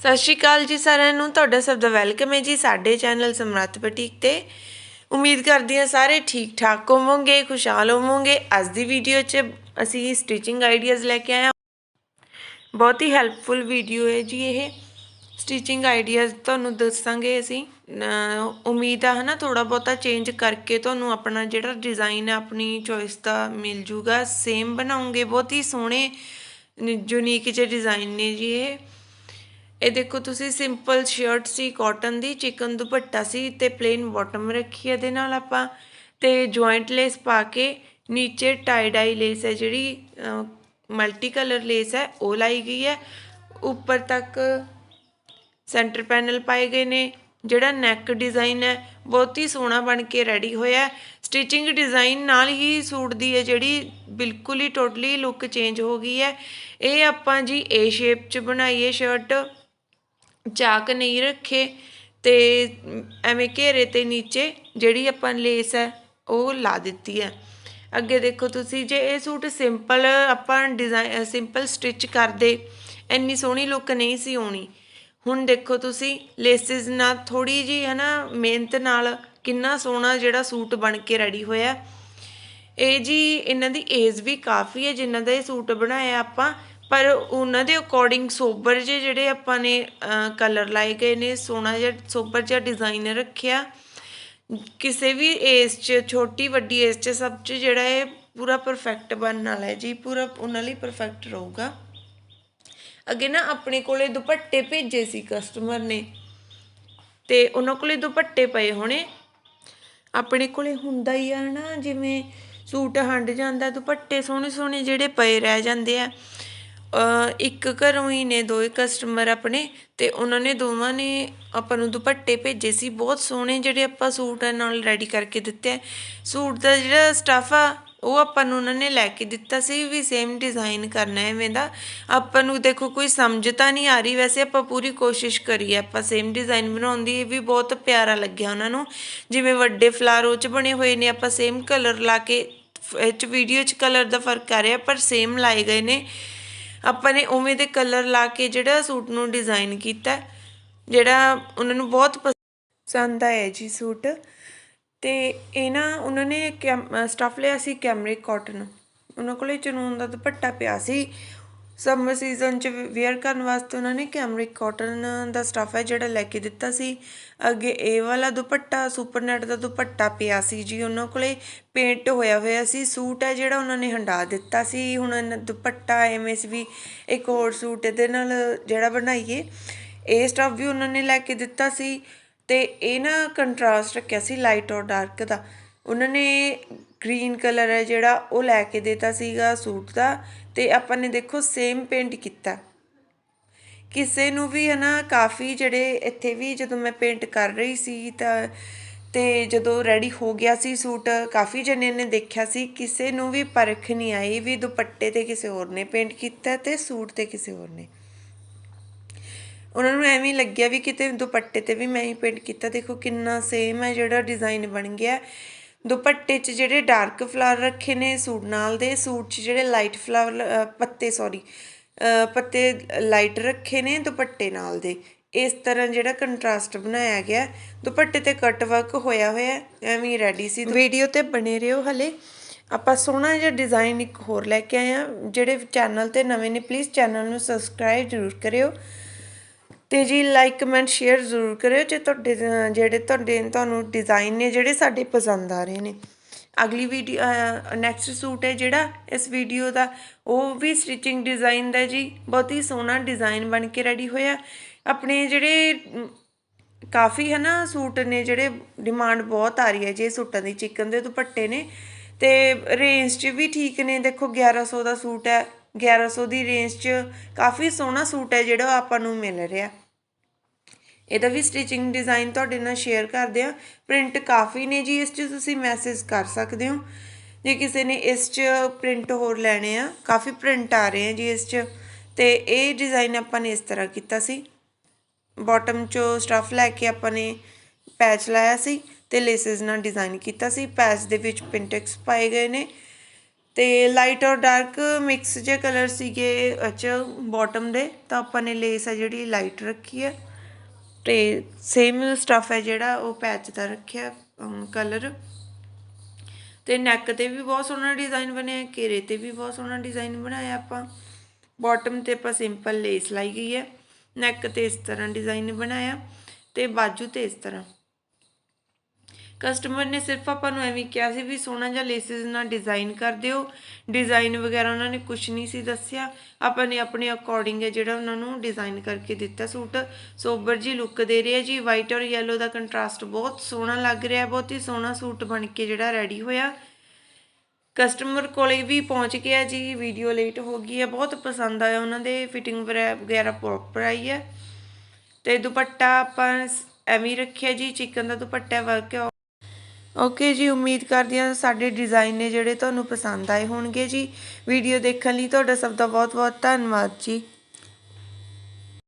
ਸਤਿ ਸ਼੍ਰੀ ਅਕਾਲ ਜੀ ਸਾਰਿਆਂ ਨੂੰ। ਤੁਹਾਡਾ ਸਭ ਦਾ ਵੈਲਕਮ ਹੈ ਜੀ ਸਾਡੇ ਚੈਨਲ ਸਮਰੱਥ ਬਟੀਕ ਤੇ। ਉਮੀਦ ਕਰਦੀ ਹਾਂ ਸਾਰੇ ਠੀਕ ਠਾਕ ਹੋਵੋਗੇ, ਖੁਸ਼ਹਾਲ ਹੋਵੋਗੇ। ਅੱਜ ਦੀ ਵੀਡੀਓ 'ਚ ਅਸੀਂ ਸਟਿਚਿੰਗ ਆਈਡੀਆਜ਼ ਲੈ ਕੇ ਆਏ ਹਾਂ। ਬਹੁਤ ਹੀ ਹੈਲਪਫੁਲ ਵੀਡੀਓ ਹੈ ਜੀ ਇਹ। ਸਟਿਚਿੰਗ ਆਈਡੀਆਜ਼ ਤੁਹਾਨੂੰ ਦੱਸਾਂਗੇ ਅਸੀਂ। ਉਮੀਦ ਆ ਹਨਾ ਥੋੜਾ ਬਹੁਤਾ ਚੇਂਜ ਕਰਕੇ ਤੁਹਾਨੂੰ ਆਪਣਾ ਜਿਹੜਾ ਡਿਜ਼ਾਈਨ ਹੈ ਆਪਣੀ ਚੋਇਸ ਦਾ ਮਿਲ ਜੂਗਾ। ਸੇਮ ਬਣਾਉਂਗੇ। ਬਹੁਤ ਹੀ ਸੋਹਣੇ ਯੂਨੀਕ ਜਿਹੇ ਡਿਜ਼ਾਈਨ ਨੇ ਜੀ ਇਹ। ਇਹ ਦੇਖੋ, ਤੁਸੀਂ ਸਿੰਪਲ ਸ਼ਰਟ ਸੀ ਕਾਟਨ ਦੀ ਚਿਕਨ ਦੁਪੱਟਾ ਸੀ ਤੇ ਪਲੇਨ ਬਾਟਮ ਰੱਖੀ ਇਹਦੇ ਨਾਲ ਆਪਾਂ ਤੇ ਜੁਆਇੰਟ ਲੇਸ ਪਾ ਕੇ ਨੀਚੇ ਟਾਈ ਡਾਈ ਲੇਸ ਹੈ ਜਿਹੜੀ ਮਲਟੀ ਕਲਰ ਲੇਸ ਹੈ, ਉਹ ਲਾਈ ਗਈ ਹੈ। ਉੱਪਰ ਤੱਕ ਸੈਂਟਰ ਪੈਨਲ ਪਾਏ ਗਏ ਨੇ, ਜਿਹੜਾ ਨੈਕ ਡਿਜ਼ਾਈਨ ਹੈ, ਬਹੁਤ ਹੀ ਸੋਹਣਾ ਬਣ ਕੇ ਰੈਡੀ ਹੋਇਆ ਸਟਿਚਿੰਗ ਡਿਜ਼ਾਈਨ ਨਾਲ ਹੀ ਸੂਟ ਦੀ ਹੈ ਜਿਹੜੀ ਬਿਲਕੁਲ ਹੀ ਟੋਟਲੀ ਲੁੱਕ ਚੇਂਜ ਹੋ ਗਈ ਹੈ। ਇਹ ਆਪਾਂ ਜੀ ਏ ਸ਼ੇਪ ਚ ਬਣਾਈਏ ਸ਼ਰਟ ਚਾਕ ਨਹੀਂ ਰੱਖੇ ਅਤੇ ਐਵੇਂ ਘੇਰੇ ਤੇ ਨੀਚੇ ਜਿਹੜੀ ਆਪਾਂ ਲੇਸ ਹੈ, ਉਹ ਲਾ ਦਿੱਤੀ ਹੈ। ਅੱਗੇ ਦੇਖੋ ਤੁਸੀਂ, ਜੇ ਇਹ ਸੂਟ ਸਿੰਪਲ ਆਪਾਂ ਡਿਜ਼ਾਈਨ ਸਿੰਪਲ ਸਟਿਚ ਕਰਦੇ, ਇੰਨੀ ਸੋਹਣੀ ਲੁੱਕ ਨਹੀਂ ਸੀ ਆਉਣੀ ਹੁਣ ਦੇਖੋ ਤੁਸੀਂ ਲੇਸਿਸ ਨਾਲ ਥੋੜੀ ਜੀ ਹੈ ਨਾ, ਮਿਹਨਤ ਨਾਲ ਕਿੰਨਾ ਸੋਹਣਾ ਜਿਹੜਾ ਸੂਟ ਬਣ ਕੇ ਰੈਡੀ ਹੋਇਆ। ਇਹ ਜੀ, ਇਹਨਾਂ ਦੀ ਏਜ ਵੀ ਕਾਫੀ ਹੈ, ਜਿਨ੍ਹਾਂ ਦਾ ਇਹ ਸੂਟ ਬਣਾਇਆ ਆਪਾਂ ਪਰ ਉਹਨਾਂ ਦੇ ਅਕੋਰਡਿੰਗ ਸੋਬਰ ਜਿਹੇ ਜਿਹੜੇ ਆਪਾਂ ਨੇ ਕਲਰ ਲਾਏ ਗਏ ਨੇ, ਸੋਹਣਾ ਜਿਹਾ ਸੋਬਰ ਜਿਹਾ ਡਿਜ਼ਾਈਨ ਰੱਖਿਆ, ਕਿਸੇ ਵੀ ਏਜ 'ਚ, ਛੋਟੀ ਵੱਡੀ ਏਜ 'ਚ ਸਭ 'ਚ ਜਿਹੜਾ ਇਹ ਪੂਰਾ ਪਰਫੈਕਟ ਬਣਨ ਵਾਲਾ ਹੈ ਜੀ, ਪੂਰਾ ਉਹਨਾਂ ਲਈ ਪਰਫੈਕਟ ਰਹੂਗਾ। ਅੱਗੇ ਨਾ ਆਪਣੇ ਕੋਲੇ ਦੁਪੱਟੇ ਭੇਜੇ ਸੀ ਕਸਟਮਰ ਨੇ, ਤੇ ਉਹਨਾਂ ਕੋਲੇ ਦੁਪੱਟੇ ਪਏ ਹੋਣੇ। ਆਪਣੇ ਕੋਲੇ ਹੁੰਦਾ ਹੀ ਆ ਨਾ, ਜਿਵੇਂ ਸੂਟ ਹੰਡ ਜਾਂਦਾ, ਦੁਪੱਟੇ ਸੋਹਣੇ ਸੋਹਣੇ ਜਿਹੜੇ ਪਏ ਰਹਿ ਜਾਂਦੇ ਆ। ਇੱਕ ਘਰੋਂ ਹੀ ਨੇ ਦੋਵੇਂ ਕਸਟਮਰ ਆਪਣੇ ਅਤੇ ਉਹਨਾਂ ਨੇ ਦੋਵਾਂ ਨੇ ਆਪਾਂ ਨੂੰ ਦੁਪੱਟੇ ਭੇਜੇ ਸੀ। ਬਹੁਤ ਸੋਹਣੇ ਜਿਹੜੇ ਆਪਾਂ ਸੂਟ ਨਾਲ ਰੈਡੀ ਕਰਕੇ ਦਿੱਤੇ ਹੈ ਸੂਟ ਦਾ ਜਿਹੜਾ ਸਟਫ ਆ, ਉਹ ਆਪਾਂ ਨੂੰ ਉਹਨਾਂ ਨੇ ਲੈ ਕੇ ਦਿੱਤਾ ਸੀ ਵੀ ਸੇਮ ਡਿਜ਼ਾਈਨ ਕਰਨਾ ਹੈ ਐਵੇਂ ਦਾ। ਆਪਾਂ ਨੂੰ ਦੇਖੋ ਕੋਈ ਸਮਝ ਤਾਂ ਨਹੀਂ ਆ ਰਹੀ। ਵੈਸੇ ਆਪਾਂ ਪੂਰੀ ਕੋਸ਼ਿਸ਼ ਕਰੀ ਹੈ ਆਪਾਂ ਸੇਮ ਡਿਜ਼ਾਈਨ ਬਣਾਉਣ ਦੀ। ਇਹ ਵੀ ਬਹੁਤ ਪਿਆਰਾ ਲੱਗਿਆ ਉਹਨਾਂ ਨੂੰ। ਜਿਵੇਂ ਵੱਡੇ ਫਲਾਰੋ ਚ ਬਣੇ ਹੋਏ ਨੇ, ਆਪਾਂ ਸੇਮ ਕਲਰ ਲਾ ਕੇ, ਇਹ ਚ ਵੀਡੀਓ ਚ ਕਲਰ ਦਾ ਫ਼ਰਕ ਆ ਰਿਹਾ, ਪਰ ਸੇਮ ਲਾਏ ਗਏ ਨੇ। ਆਪਾਂ ਨੇ ਉਵੇਂ ਦੇ ਕਲਰ ਲਾ ਕੇ ਜਿਹੜਾ ਸੂਟ ਨੂੰ ਡਿਜ਼ਾਈਨ ਕੀਤਾ ਜਿਹੜਾ ਉਹਨਾਂ ਨੂੰ ਬਹੁਤ ਪਸੰਦ ਆਇਆ ਜੀ ਸੂਟ ਤੇ ਇਹ ਨਾ ਉਹਨਾਂ ਨੇ ਸਟਫ ਲਿਆ ਸੀ ਕੈਮਰਿਕ ਕਾਟਨ ਉਹਨਾਂ ਕੋਲੇ ਚਨੂਨ ਦਾ ਦੁਪੱਟਾ ਪਿਆ ਸੀ। ਸਮਰ ਸੀਜ਼ਨ ਚ ਵੇਅਰ ਕਰਨ ਵਾਸਤੇ ਉਹਨਾਂ ਨੇ ਕੈਮਰਿਕ ਕਾਟਨ ਦਾ ਸਟਫ ਹੈ ਜਿਹੜਾ ਲੈ ਕੇ ਦਿੱਤਾ ਸੀ। ਅੱਗੇ ਇਹ ਵਾਲਾ ਦੁਪੱਟਾ ਸੁਪਰਨੈਟ ਦਾ ਦੁਪੱਟਾ ਪਿਆ ਸੀ ਜੀ ਉਹਨਾਂ ਕੋਲੇ। ਪੇਂਟ ਹੋਇਆ ਹੋਇਆ ਸੀ, ਸੂਟ ਹੈ ਜਿਹੜਾ ਉਹਨਾਂ ਨੇ ਹੰਡਾ ਦਿੱਤਾ ਸੀ। ਹੁਣ ਦੁਪੱਟਾ ਐਵੇਂ ਵੀ ਇੱਕ ਹੋਰ ਸੂਟ ਇਹਦੇ ਨਾਲ ਜਿਹੜਾ ਬਣਾਈਏ। ਇਹ ਸਟਫ ਵੀ ਉਹਨਾਂ ਨੇ ਲੈ ਕੇ ਦਿੱਤਾ ਸੀ ਤੇ ਇਹ ਨਾ ਕੰਟਰਾਸਟ ਰੱਖਿਆ ਸੀ ਲਾਈਟ ਔਰ ਡਾਰਕ ਦਾ। ਉਹਨਾਂ ਨੇ ਗ੍ਰੀਨ ਕਲਰ ਹੈ ਜਿਹੜਾ, ਉਹ ਲੈ ਕੇ ਦਿੱਤਾ ਸੀਗਾ ਸੂਟ ਦਾ ਤੇ ਆਪਾਂ ਨੇ ਦੇਖੋ ਸੇਮ ਪੇਂਟ ਕੀਤਾ। ਕਿਸੇ ਨੂੰ ਵੀ ਹਨਾ, ਕਾਫੀ ਜਿਹੜੇ ਇੱਥੇ ਵੀ ਜਦੋਂ ਮੈਂ ਪੇਂਟ ਕਰ ਰਹੀ ਸੀ ਤਾਂ, ਤੇ ਜਦੋਂ ਰੈਡੀ ਹੋ ਗਿਆ ਸੀ ਸੂਟ, ਕਾਫੀ ਜਣੇ ਨੇ ਦੇਖਿਆ ਸੀ, ਕਿਸੇ ਨੂੰ ਵੀ ਪਰਖ ਨਹੀਂ ਆਈ ਵੀ ਦੁਪੱਟੇ ਤੇ ਕਿਸੇ ਹੋਰ ਨੇ ਪੇਂਟ ਕੀਤਾ ਤੇ ਸੂਟ ਤੇ ਕਿਸੇ ਹੋਰ ਨੇ। ਉਹਨਾਂ ਨੂੰ ਐਵੇਂ ਲੱਗਿਆ ਵੀ ਕਿਤੇ ਦੁਪੱਟੇ ਤੇ ਵੀ ਮੈਂ ਹੀ ਪੇਂਟ ਕੀਤਾ। ਦੇਖੋ ਕਿੰਨਾ ਸੇਮ ਹੈ ਜਿਹੜਾ ਡਿਜ਼ਾਈਨ ਬਣ ਗਿਆ। ਦੁਪੱਟੇ 'ਚ ਜਿਹੜੇ ਡਾਰਕ ਫਲਾਵਰ ਰੱਖੇ ਨੇ ਸੂਟ ਨਾਲ ਦੇ, ਸੂਟ 'ਚ ਜਿਹੜੇ ਲਾਈਟ ਫਲਾਵਰ ਪੱਤੇ ਸੌਰੀ ਪੱਤੇ ਲਾਈਟ ਰੱਖੇ ਨੇ ਦੁਪੱਟੇ ਨਾਲ ਦੇ। ਇਸ ਤਰ੍ਹਾਂ ਜਿਹੜਾ ਕੰਟਰਾਸਟ ਬਣਾਇਆ ਗਿਆ, ਦੁਪੱਟੇ ਤੇ ਕਟ ਵਰਕ ਹੋਇਆ ਹੋਇਆ, ਐਵੇਂ ਰੈਡੀ ਸੀ। ਵੀਡੀਓ ਤੇ ਬਣੇ ਰਹੋ ਹਲੇ। ਆਪਾਂ ਸੋਹਣਾ ਜਿਹਾ ਡਿਜ਼ਾਈਨ ਇੱਕ ਹੋਰ ਲੈ ਕੇ ਆਏ ਆ ਜਿਹੜੇ ਚੈਨਲ ਤੇ ਨਵੇਂ ਨੇ ਪਲੀਜ਼ ਚੈਨਲ ਨੂੰ ਸਬਸਕ੍ਰਾਈਬ ਜ਼ਰੂਰ ਕਰਿਓ। ਅਤੇ ਜੀ ਲਾਈਕ ਕਮੈਂਟ ਸ਼ੇਅਰ ਜ਼ਰੂਰ ਕਰਿਓ ਜੇ ਤੁਹਾਡੇ ਜਿਹੜੇ ਤੁਹਾਡੇ, ਤੁਹਾਨੂੰ ਡਿਜ਼ਾਈਨ ਨੇ ਜਿਹੜੇ ਸਾਡੇ ਪਸੰਦ ਆ ਰਹੇ ਨੇ। ਅਗਲੀ ਵੀਡੀਓ ਨੈਕਸਟ ਸੂਟ ਹੈ ਜਿਹੜਾ, ਇਸ ਵੀਡੀਓ ਦਾ, ਉਹ ਵੀ ਸਟਿਚਿੰਗ ਡਿਜ਼ਾਈਨ ਦਾ ਜੀ। ਬਹੁਤ ਹੀ ਸੋਹਣਾ ਡਿਜ਼ਾਈਨ ਬਣ ਕੇ ਰੈਡੀ ਹੋਇਆ। ਆਪਣੇ ਜਿਹੜੇ ਕਾਫੀ ਹੈ ਨਾ ਸੂਟ ਨੇ ਜਿਹੜੇ ਡਿਮਾਂਡ ਬਹੁਤ ਆ ਰਹੀ ਹੈ ਜੇ ਸੂਟਾਂ ਦੀ, ਚਿਕਨ ਦੇ ਦੁਪੱਟੇ ਨੇ। ਤੇ ਰੇਂਜ 'ਚ ਵੀ ਠੀਕ ਨੇ। ਦੇਖੋ 1100 ਦਾ ਸੂਟ ਹੈ। 1100 ਦੀ ਰੇਂਜ 'ਚ ਕਾਫੀ ਸੋਹਣਾ ਸੂਟ ਹੈ ਜਿਹੜਾ ਆਪਾਂ ਨੂੰ ਮਿਲ ਰਿਹਾ। ਇਹਦਾ ਵੀ ਸਟਿਚਿੰਗ ਡਿਜ਼ਾਈਨ ਤੁਹਾਡੇ ਨਾਲ ਸ਼ੇਅਰ ਕਰਦੇ ਆ ਪ੍ਰਿੰਟ ਕਾਫੀ ਨੇ ਜੀ, ਇਸ 'ਚ ਤੁਸੀਂ ਮੈਸੇਜ ਕਰ ਸਕਦੇ ਹੋ। ਜੇ ਕਿਸੇ ਨੇ ਇਸ 'ਚ ਪ੍ਰਿੰਟ ਹੋਰ ਲੈਣੇ ਆ, ਕਾਫੀ ਪ੍ਰਿੰਟ ਆ ਰਹੇ ਆ ਜੀ ਇਸ 'ਚ। ਤੇ ਇਹ ਡਿਜ਼ਾਈਨ ਆਪਾਂ ਨੇ ਇਸ ਤਰ੍ਹਾਂ ਕੀਤਾ ਸੀ। ਬਾਟਮ 'ਚੋਂ ਸਟਫ ਲੈ ਕੇ ਆਪਾਂ ਨੇ ਪੈਚ ਲਾਇਆ ਸੀ ਤੇ ਲੇਸਿਸ ਨਾਲ ਡਿਜ਼ਾਈਨ ਕੀਤਾ ਸੀ। ਪੈਚ ਦੇ ਵਿੱਚ ਪਿੰਟੈਕਸ ਪਾਏ ਗਏ ਨੇ। ਅਤੇ ਲਾਈਟ ਔਰ ਡਾਰਕ ਮਿਕਸ ਜਿਹੇ ਕਲਰ ਸੀਗੇ ਅਚ ਬੋਟਮ ਦੇ, ਤਾਂ ਆਪਾਂ ਨੇ ਲੇਸ ਹੈ ਜਿਹੜੀ ਲਾਈਟ ਰੱਖੀ ਹੈ ਅਤੇ ਸੇਮ ਸਟੱਫ ਹੈ ਜਿਹੜਾ, ਉਹ ਪੈਚ ਦਾ ਰੱਖਿਆ ਕਲਰ ਤੇ ਨੈਕ ਤੇ ਵੀ ਬਹੁਤ ਸੋਹਣਾ ਡਿਜ਼ਾਈਨ ਬਣਿਆ, ਘੇਰੇ ਤੇ ਵੀ ਬਹੁਤ ਸੋਹਣਾ ਡਿਜ਼ਾਈਨ ਬਣਾਇਆ ਆਪਾਂ। ਬਾਟਮ ਤੇ ਆਪਾਂ ਸਿੰਪਲ ਲੇਸ ਲਾਈ ਗਈ ਹੈ ਨੈਕ ਤੇ ਇਸ ਤਰ੍ਹਾਂ ਡਿਜ਼ਾਈਨ ਬਣਾਇਆ, ਤੇ ਬਾਜੂ ਤੇ ਇਸ ਤਰ੍ਹਾਂ। ਕਸਟਮਰ ਨੇ ਸਿਰਫ ਆਪਾਂ ਨੂੰ ਐਵੇਂ ਕਿਹਾ ਸੀ ਵੀ ਸੋਹਣਾ ਜਿਹਾ ਲੇਸਿਸ ਨਾਲ ਡਿਜ਼ਾਈਨ ਕਰ ਦਿਓ। ਡਿਜ਼ਾਈਨ ਵਗੈਰਾ ਉਹਨਾਂ ਨੇ ਕੁਝ ਨਹੀਂ ਸੀ ਦੱਸਿਆ। ਆਪਾਂ ਨੇ ਆਪਣੇ ਅਕੋਰਡਿੰਗ ਹੈ ਜਿਹੜਾ ਉਹਨਾਂ ਨੂੰ ਡਿਜ਼ਾਈਨ ਕਰਕੇ ਦਿੱਤਾ ਸੂਟ। ਸੋਬਰ ਜੀ ਲੁੱਕ ਦੇ ਰਿਹਾ ਜੀ। ਵਾਈਟ ਔਰ ਯੈਲੋ ਦਾ ਕੰਟਰਾਸਟ ਬਹੁਤ ਸੋਹਣਾ ਲੱਗ ਰਿਹਾ, ਬਹੁਤ ਹੀ ਸੋਹਣਾ ਸੂਟ ਬਣ ਕੇ ਜਿਹੜਾ ਰੈਡੀ ਹੋਇਆ। ਕਸਟਮਰ ਕੋਲੇ ਵੀ ਪਹੁੰਚ ਗਿਆ ਜੀ। ਵੀਡੀਓ ਲੇਟ ਹੋ ਗਈ ਹੈ। ਬਹੁਤ ਪਸੰਦ ਆਇਆ ਉਹਨਾਂ ਦੇ ਫਿਟਿੰਗ ਵਗੈਰਾ ਪ੍ਰੋਪਰ ਆਈ ਹੈ। ਤੇ ਦੁਪੱਟਾ ਆਪਾਂ ਐਵੇਂ ਹੀ ਰੱਖਿਆ ਜੀ। ਚਿਕਨ ਦਾ ਦੁਪੱਟਾ ਵਰਕ ਓਕੇ ਜੀ, ਉਮੀਦ ਕਰਦੀ ਹਾਂ ਸਾਡੇ ਡਿਜ਼ਾਈਨ ਨੇ ਜਿਹੜੇ ਤੁਹਾਨੂੰ ਪਸੰਦ ਆਏ ਹੋਣਗੇ ਜੀ। ਵੀਡੀਓ ਦੇਖਣ ਲਈ ਤੁਹਾਡਾ ਸਭ ਦਾ ਬਹੁਤ ਬਹੁਤ ਧੰਨਵਾਦ ਜੀ।